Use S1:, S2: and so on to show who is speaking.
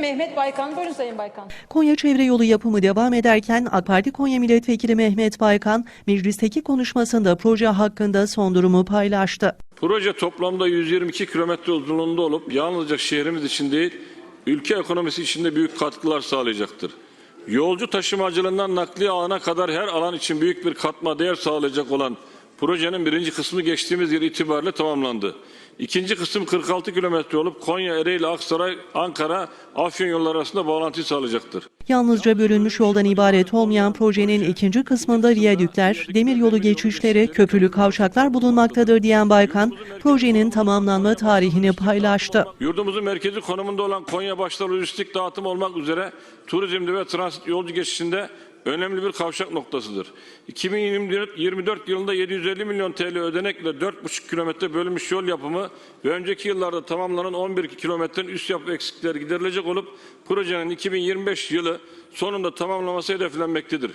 S1: Mehmet Baykan, buyurun Sayın Baykan.
S2: Konya Çevre Yolu yapımı devam ederken AK Parti Konya Milletvekili Mehmet Baykan meclisteki konuşmasında proje hakkında son durumu paylaştı.
S3: Proje toplamda 122 kilometre uzunluğunda olup yalnızca şehrimiz için değil, ülke ekonomisi için de büyük katkılar sağlayacaktır. Yolcu taşımacılığından nakliye alana kadar her alan için büyük bir katma değer sağlayacak olan projenin birinci kısmı geçtiğimiz yıl itibariyle tamamlandı. İkinci kısım 46 kilometre olup Konya, Ereğli, Aksaray, Ankara, Afyon yolları arasında bağlantı sağlayacaktır.
S2: Yalnızca bölünmüş yoldan ibaret olmayan projenin ikinci kısmında viyadükler, demiryolu geçişleri, köprülü kavşaklar bulunmaktadır diyen Baykan, projenin tamamlanma tarihini paylaştı.
S3: Yurdumuzun merkezi konumunda olan Konya başta lojistik dağıtım olmak üzere turizmde ve transit yolcu geçişinde önemli bir kavşak noktasıdır. 2024 yılında 750 milyon TL ödenekle 4,5 kilometre bölünmüş yol yapımı ve önceki yıllarda tamamlanan 11 kilometrenin üst yapı eksikleri giderilecek olup projenin 2025 yılı sonunda tamamlaması hedeflenmektedir.